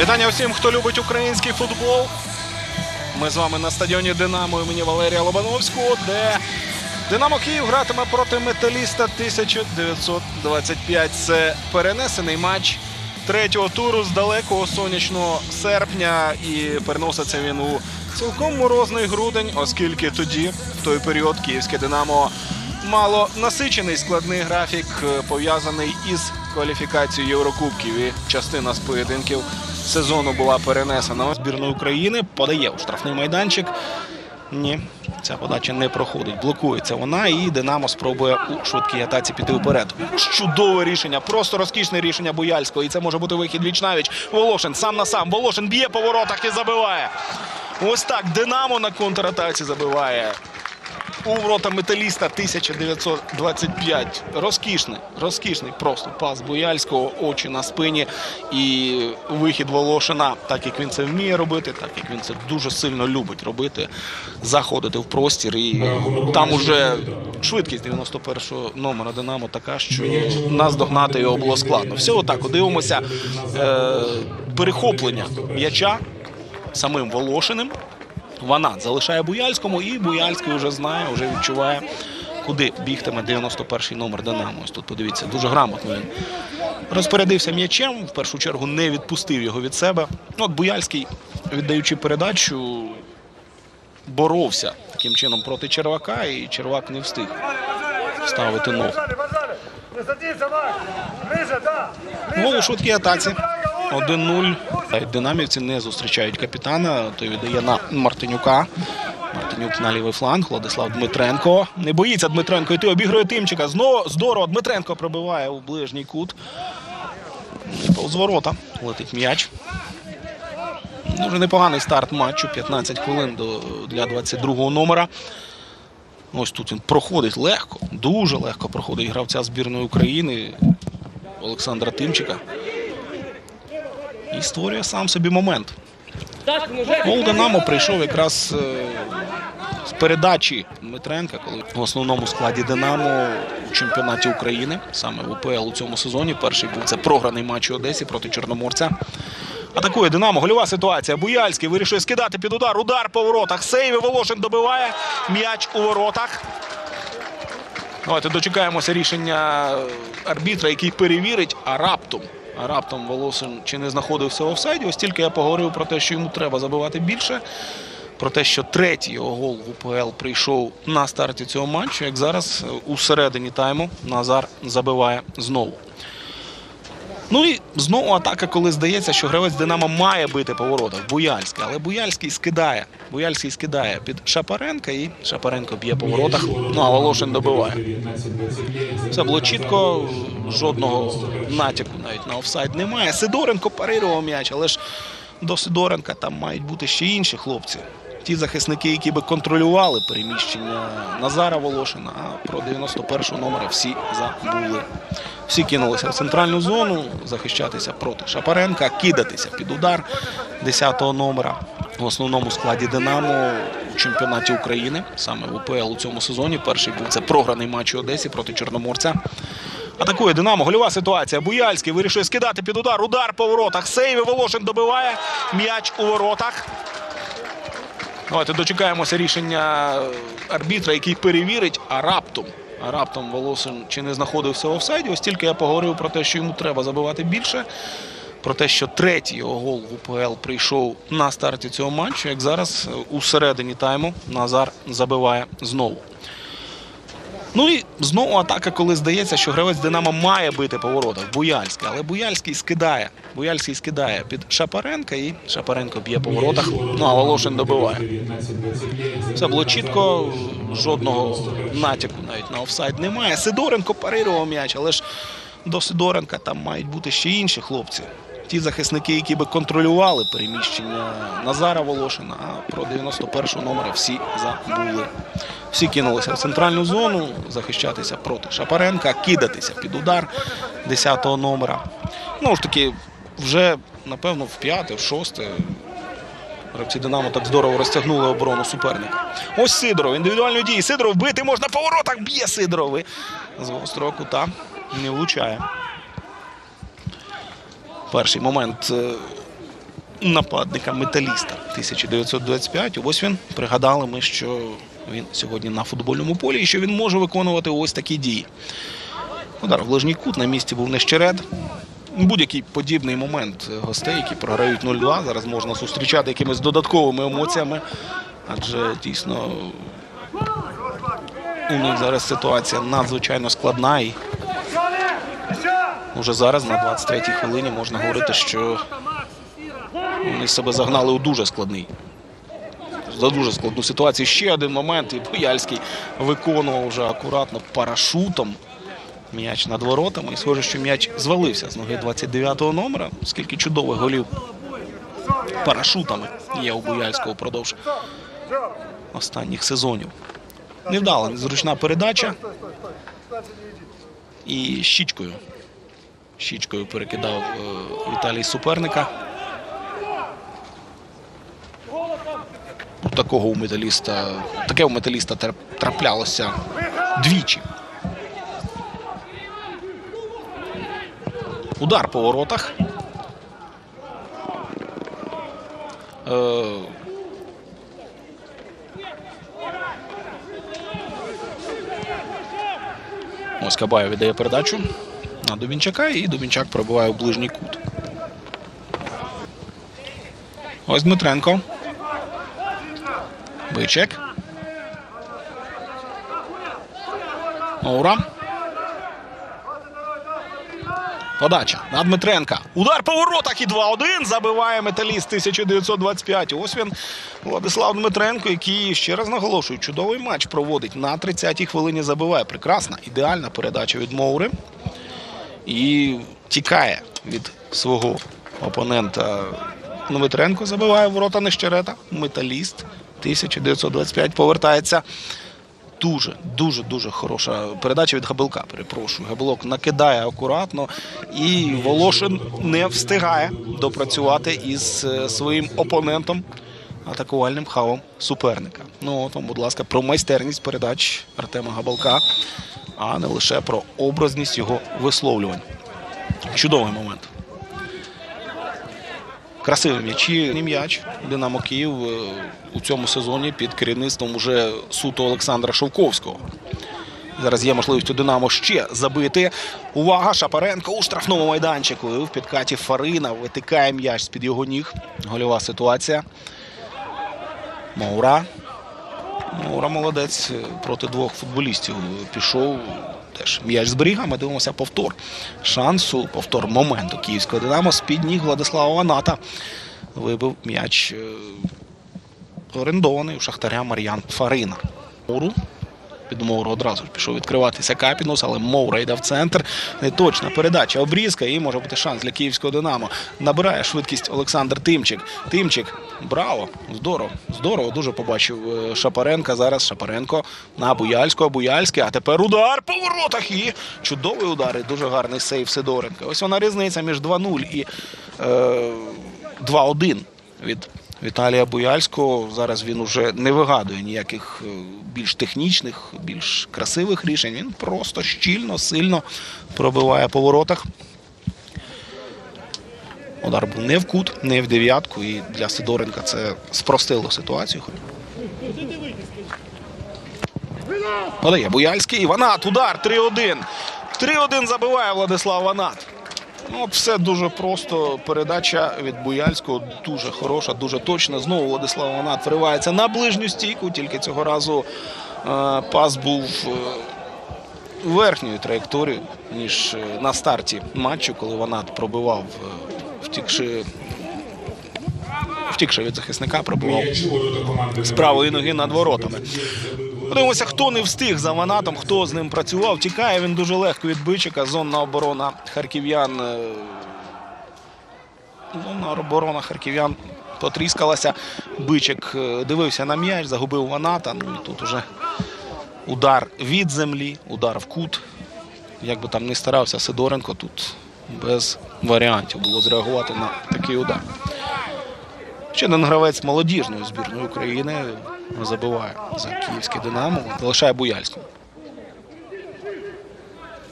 Вітання всім, хто любить український футбол. Ми з вами на стадіоні Динамо імені Валерія Лобановського, де Динамо Київ гратиме проти металіста 1925. Це перенесений матч третього туру з далекого сонячного серпня. І переноситься він у цілком морозний грудень, оскільки тоді, в той період, київське Динамо мало насичений складний графік, е, пов'язаний із кваліфікацією Єврокубків. І частина з поєдинків сезону була перенесена. Збірна України подає у штрафний майданчик. Ні, ця подача не проходить. Блокується вона, і Динамо спробує у швидкій атаці піти вперед. Чудове рішення, просто розкішне рішення Буяльського. І це може бути вихід віч навіч. Волошин сам на сам. Волошин б'є по воротах і забиває. Ось так Динамо на контратаці забиває. У ворота металіста 1925. Розкішний, розкішний просто пас Буяльського, очі на спині і вихід Волошина, так як він це вміє робити, так як він це дуже сильно любить робити, заходити в простір. І там уже швидкість 91-го номера Динамо така, що нас догнати його було складно. Все отак, дивимося е, перехоплення м'яча самим Волошиним. Ванат залишає Буяльському, і Буяльський вже знає, вже відчуває, куди бігтиме 91-й номер Динамо. Ось тут подивіться, дуже грамотно він розпорядився м'ячем. В першу чергу не відпустив його від себе. Ну, От Буяльський, віддаючи передачу, боровся таким чином проти Червака, і Червак не встиг ставити ногу. Ближе, у швидкій атаці. 1-0. Динамівці не зустрічають капітана. Той віддає на Мартинюка. Мартинюк на лівий фланг. Владислав Дмитренко. Не боїться Дмитренко йти. Обігрує Тимчика. Знову здорово. Дмитренко пробиває у ближній кут. І повз ворота летить м'яч. Дуже непоганий старт матчу. 15 хвилин для 22-го номера. Ось тут він проходить легко, дуже легко проходить гравця збірної України Олександра Тимчика. І створює сам собі момент. Гол Динамо прийшов якраз е, з передачі Дмитренка, коли в основному складі Динамо у чемпіонаті України, саме в УПЛ у цьому сезоні. Перший був це програний матч у Одесі проти Чорноморця. Атакує Динамо. Гольова ситуація. Буяльський вирішує скидати під удар. Удар по воротах. Сейви Волошин добиває. М'яч у воротах. Давайте дочекаємося рішення арбітра, який перевірить, а раптом. Раптом Волосин чи не знаходився в офсайді. Ось тільки я поговорив про те, що йому треба забивати більше. Про те, що третій його гол в УПЛ прийшов на старті цього матчу. Як зараз у середині тайму Назар забиває знову. Ну і знову атака, коли здається, що гравець Динамо має бити по воротах. Буяльський. Але Буяльський скидає. Буяльський скидає під Шапаренка і Шапаренко б'є по воротах. Ну а Волошин добиває. Все було чітко, жодного натяку навіть на офсайд немає. Сидоренко парирував м'яч, але ж до Сидоренка там мають бути ще інші хлопці. Ті захисники, які би контролювали переміщення Назара Волошина, а про 91 номера всі забули. Всі кинулися в центральну зону захищатися проти Шапаренка, кидатися під удар 10-го номера. В основному складі Динамо у чемпіонаті України, саме в УПЛ у цьому сезоні. Перший був це програний матч у Одесі проти Чорноморця. Атакує Динамо. Гольова ситуація. Буяльський вирішує скидати під удар. Удар по воротах. Сейви Волошин добиває. М'яч у воротах. Давайте дочекаємося рішення арбітра, який перевірить, а раптом. А раптом Волосин чи не знаходився в офсайді. Ось тільки я поговорив про те, що йому треба забивати більше. Про те, що третій його гол в УПЛ прийшов на старті цього матчу. Як зараз у середині тайму Назар забиває знову. Ну і знову атака, коли здається, що гравець Динамо має бити по воротах. Буяльський. Але Буяльський скидає. Буяльський скидає під Шапаренка і Шапаренко б'є по воротах. Ну а Волошин добиває. Все було чітко, жодного натяку навіть на офсайд немає. Сидоренко парирував м'яч, але ж до Сидоренка там мають бути ще інші хлопці. Ті захисники, які би контролювали переміщення Назара Волошина, а про 91-го номера всі забули. Всі кинулися в центральну зону захищатися проти Шапаренка, кидатися під удар 10-го номера. Ну ж таки, вже напевно в п'яте, в шосте Гравці Динамо так здорово розтягнули оборону суперника. Ось Сидоров, індивідуальної дії. Сидоров бити можна по воротах. Б'є Сидоров. З гострого кута не влучає. Перший момент е, нападника металіста 1925. Ось він пригадали ми, що він сьогодні на футбольному полі і що він може виконувати ось такі дії. Удар в ближній кут на місці був нещеред. Будь-який подібний момент гостей, які програють 0-2, зараз можна зустрічати якимись додатковими емоціями, адже дійсно у них зараз ситуація надзвичайно складна і уже зараз на 23-й хвилині можна говорити, що вони себе загнали у дуже складний. За дуже складну ситуацію. Ще один момент. І Бояльський виконував вже акуратно парашутом м'яч над воротами. І схоже, що м'яч звалився з ноги 29-го номера, скільки чудових голів парашутами є у Бояльського впродовж останніх сезонів. Невдала, незручна передача. І щічкою. Щічкою перекидав е, Віталій суперника. Такого у металіста, таке у металіста траплялося двічі. Удар по воротах. Е, Ось Кабаєв віддає передачу на Дубінчака, і Дубінчак пробиває в ближній кут. Ось Дмитренко. Бичек. Оура. Подача на Дмитренка. Удар по воротах і 2-1. Забиває металіст 1925. Ось він Владислав Дмитренко, який ще раз наголошую, чудовий матч проводить на 30-й хвилині. Забиває. Прекрасна, ідеальна передача від Моури. І тікає від свого опонента. Дмитренко забиває ворота Нещерета. Металіст 1925 повертається. Дуже, дуже, дуже хороша передача від Габелка. Перепрошую. Габелок накидає акуратно, і Волошин не встигає допрацювати із е, своїм опонентом, атакувальним хавом суперника. Ну вам, будь ласка, про майстерність передач Артема Габалка, а не лише про образність його висловлювань. Чудовий момент. Красиві м'ячі. М'яч Динамо Київ е, у цьому сезоні під керівництвом уже суто Олександра Шовковського. Зараз є можливість у Динамо ще забити. Увага! Шапаренко у штрафному майданчику. В підкаті Фарина витикає м'яч з-під його ніг. Гольова ситуація. Маура. Маура молодець проти двох футболістів пішов. Теж м'яч зберіг, ми дивимося повтор шансу, повтор моменту київського Динамо з-під ніг Владислава Ваната. Вибив м'яч е, орендований у Шахтаря Мар'ян Фарина. Під Моуру одразу ж пішов відкриватися Капінус, але Моура йде в центр. Неточна передача, обрізка і може бути шанс для київського Динамо. Набирає швидкість Олександр Тимчик. Тимчик, браво! Здорово, здорово. Дуже побачив е, Шапаренка. Зараз Шапаренко на Буяльського. Буяльський. А тепер удар по воротах. І чудовий удар. І дуже гарний сейв Сидоренка. Ось вона різниця між 2-0 і е, 2-1 від Віталія Буяльського. Зараз він уже не вигадує ніяких е, більш технічних, більш красивих рішень. Він просто щільно, сильно пробиває по воротах. Удар був не в кут, не в дев'ятку. І для Сидоренка це спростило ситуацію. Подає Буяльський. Ванат, удар 3-1. 3-1 забиває Владислав Ванат. Ну, все дуже просто. Передача від Буяльського дуже хороша, дуже точна. Знову Владислав Ванат вривається на ближню стійку. Тільки цього разу е, пас був е, верхньою траєкторією, ніж е, на старті матчу, коли Ванат пробивав, е, втікши, втікши від захисника, пробивав з правої ноги над воротами. Подивимося, хто не встиг за Ванатом, хто з ним працював. Тікає він дуже легко від бичика. Зонна оборона харків'ян. е, Зонна оборона харків'ян потріскалася. Бичик е, дивився на м'яч, загубив Ваната. Ну і тут уже удар від землі, удар в кут. Як би там не старався Сидоренко, тут без варіантів було зреагувати на такий удар. Ще один гравець молодіжної збірної України забиває за київське Динамо, залишає Буяльського.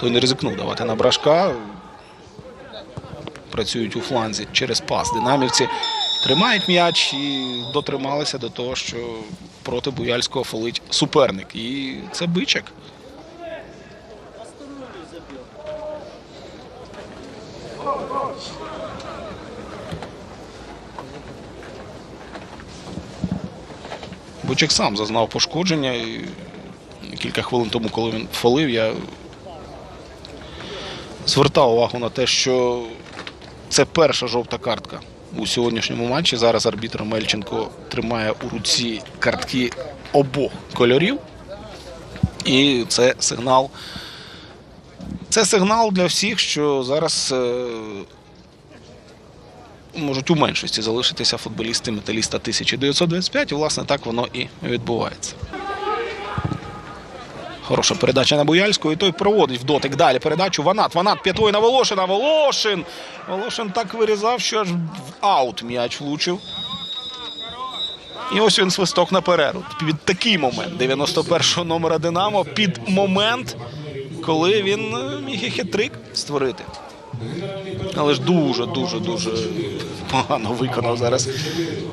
Той не ризикнув давати на брашка. Працюють у фланзі через пас. Динамівці тримають м'яч і дотрималися до того, що проти Буяльського фолить суперник. І це бичак. Бучик сам зазнав пошкодження. І кілька хвилин тому, коли він фолив, я звертав увагу на те, що це перша жовта картка у сьогоднішньому матчі. Зараз арбітр Мельченко тримає у руці картки обох кольорів. І це сигнал. Це сигнал для всіх, що зараз е, можуть у меншості залишитися футболісти металіста 1925. І, власне, так воно і відбувається. Хороша передача на Буяльського, і той проводить в дотик далі передачу. Ванат. Ванат п'ятою на Волошина. Волошин. Волошин так вирізав, що аж в аут м'яч влучив. І ось він свисток на перерву. Під такий момент 91-го номера Динамо. Під момент, коли він е, міг і хитрик створити. Але ж дуже, дуже, дуже погано виконав зараз.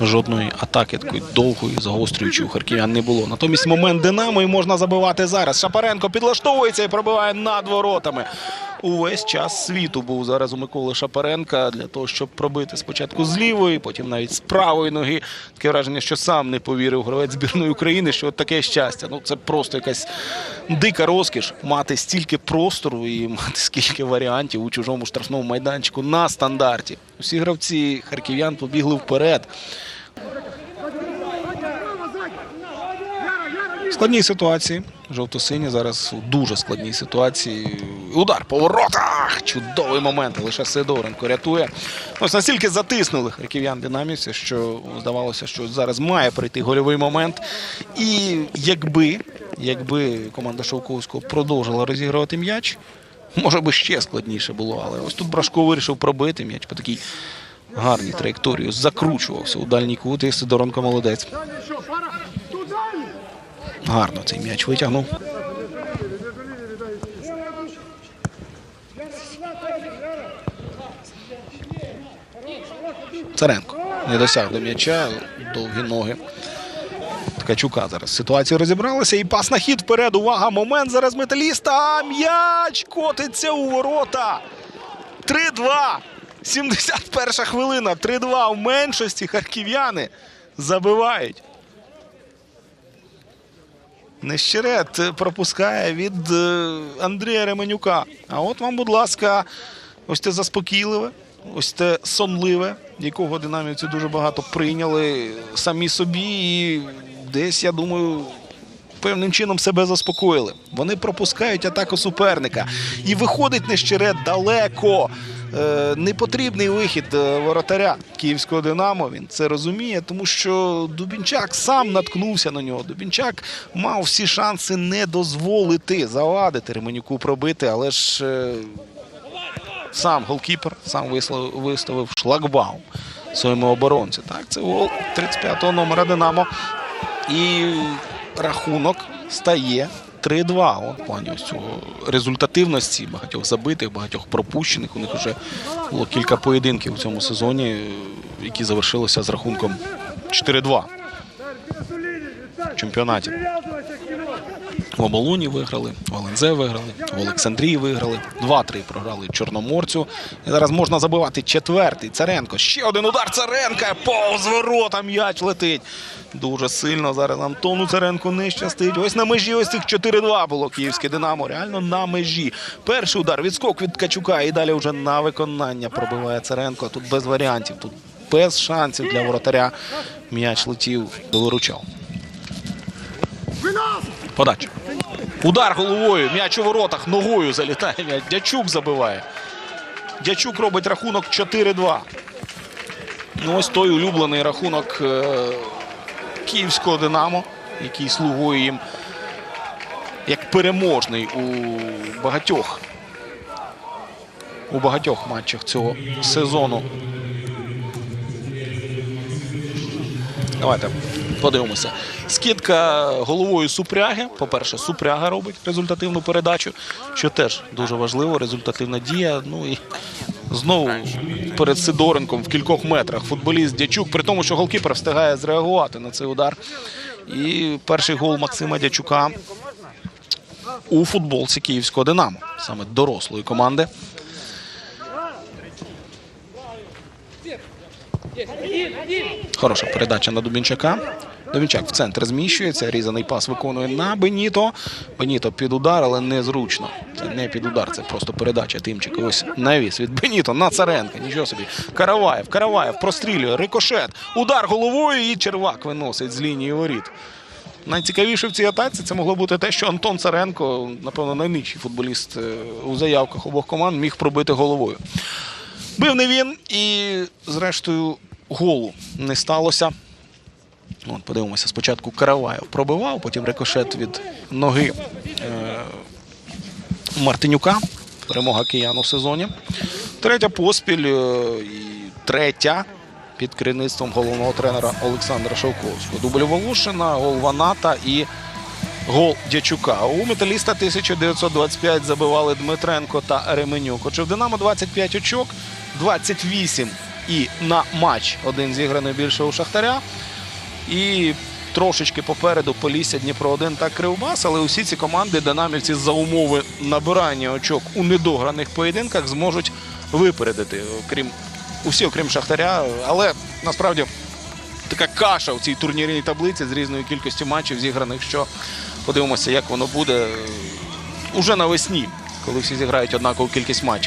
Жодної атаки такої довгої, загострюючої у харків'ян не було. Натомість момент Динамо і можна забивати зараз. Шапаренко підлаштовується і пробиває над воротами. Увесь час світу був зараз у Миколи Шапаренка для того, щоб пробити спочатку з лівої, потім навіть з правої ноги. Таке враження, що сам не повірив гравець збірної України, що от таке щастя. Ну це просто якась дика розкіш мати стільки простору і мати скільки варіантів у чужому штрафному майданчику на стандарті. Усі гравці харків'ян побігли вперед. Складній ситуації. Жовто-сині зараз у дуже складній ситуації. Удар по воротах! Чудовий момент. Лише Сидоренко рятує. Ось настільки затиснули харків'ян динамівці, що здавалося, що зараз має прийти гольовий момент. І якби, якби команда Шовковського продовжила розігрувати м'яч, може би ще складніше було. Але ось тут Брашко вирішив пробити м'яч по такій гарній траєкторії. Закручувався у дальній кут, і Сидоренко молодець. Гарно цей м'яч витягнув. Царенко не досяг до м'яча, довгі ноги. Ткачука зараз ситуація розібралася і пас на хід вперед. Увага! Момент зараз металіста. М'яч котиться у ворота. 3-2. 71 хвилина. 3-2 в меншості харків'яни забивають. Нещерет пропускає від е, Андрія Ременюка. А от вам, будь ласка, ось те заспокійливе, ось те сонливе, якого динамівці дуже багато прийняли самі собі. І десь, я думаю, певним чином себе заспокоїли. Вони пропускають атаку суперника. І виходить нещерет далеко. Е, Непотрібний вихід е, воротаря київського Динамо. Він це розуміє, тому що Дубінчак сам наткнувся на нього. Дубінчак мав всі шанси не дозволити завадити Ременюку пробити, але ж е, сам голкіпер сам вислов- виставив шлагбаум своєму оборонцю. Так, це гол 35-го номера Динамо. І рахунок стає 3-2. От плані ось цього результативності багатьох забитих, багатьох пропущених. У них вже було кілька поєдинків у цьому сезоні, які завершилися з рахунком 4-2 в чемпіонаті. В Оболоні виграли, в Олензе виграли, в Олександрії виграли. 2-3 програли Чорноморцю. І зараз можна забивати четвертий. Царенко. Ще один удар Царенка. Повз ворота м'яч летить. Дуже сильно зараз Антону Царенку не щастить. Ось на межі ось цих 4-2 було київське Динамо. Реально на межі. Перший удар, відскок від Качука. І далі вже на виконання пробиває Царенко. Тут без варіантів. Тут без шансів для воротаря. М'яч летів до виручав. Подача. Удар головою. М'яч у воротах. Ногою залітає м'яч. Дячук забиває. Дячук робить рахунок 4-2. Ну, ось той улюблений рахунок е, київського Динамо, який слугує їм як переможний у багатьох у багатьох матчах цього сезону. Давайте подивимося. Скидка головою супряги. По-перше, супряга робить результативну передачу, що теж дуже важливо. Результативна дія. Ну і Знову перед Сидоренком в кількох метрах футболіст Дячук, при тому, що голкіпер встигає зреагувати на цей удар. І перший гол Максима Дячука у футболці київського Динамо, саме дорослої команди. Хороша передача на Дубінчака. Дубінчак в центр зміщується. Різаний пас виконує на Беніто. Беніто під удар, але незручно. Це не під удар, це просто передача Тимчика. Ось навіс від Беніто на Царенка. Нічого собі. Караваєв, Караваєв прострілює, рикошет. Удар головою і червак виносить з лінії воріт. Найцікавіше в цій атаці це могло бути те, що Антон Царенко, напевно, найнижчий футболіст е, у заявках обох команд, міг пробити головою. Бив не він, і зрештою голу не сталося. От, подивимося, спочатку Караваєв пробивав, потім рикошет від ноги е, Мартинюка. Перемога киян у сезоні. Третя поспіль е, і третя під керівництвом головного тренера Олександра Шовковського. Дубль Волошина, гол Ваната і гол Дячука. У металіста 1925 забивали Дмитренко та Ременюк. Отже, в Динамо 25 очок, 28 і на матч один зіграний більше у Шахтаря. І трошечки попереду Полісся, Дніпро 1 та Кривбас. Але усі ці команди динамівці за умови набирання очок у недограних поєдинках зможуть випередити, окрім усі, окрім Шахтаря. Але насправді така каша у цій турнірній таблиці з різною кількістю матчів зіграних, що подивимося, як воно буде уже навесні, коли всі зіграють однакову кількість матчів.